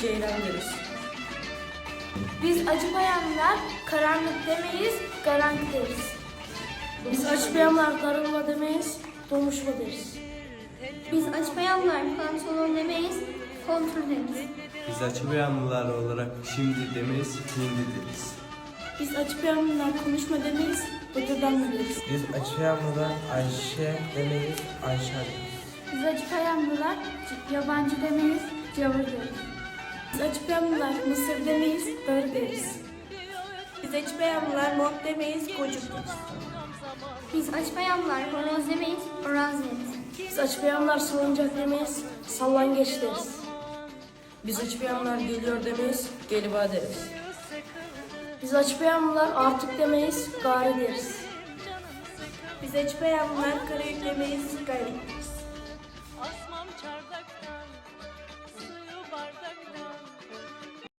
ceylan deriz. Biz acımayanlar karanlık demeyiz, garanti deriz. Biz açmayanlar darılma demeyiz, domuşma deriz. Biz açmayanlar pantolon demeyiz, kontrol deriz. Biz açmayanlar olarak şimdi demeyiz, hindi deriz. Biz açmayanlar konuşma demeyiz, bıdırdanma deriz. Biz açıyanlara Ayşe demeyiz, Ayşe deriz. Biz açmayanlar yabancı demeyiz, cavır deriz. Biz açmayanlar mısır demeyiz, darı deriz. Biz açmayanlar mont demeyiz, gocuk deriz. Biz açmayanlar horoz demeyiz, oraz deriz. Biz açmayanlar salıncak demeyiz, sallangeç deriz. Biz açmayanlar geliyor demeyiz, geliba deriz. Biz açmayanlar artık demeyiz, gari deriz. Biz açmayanlar karayük demeyiz, garip.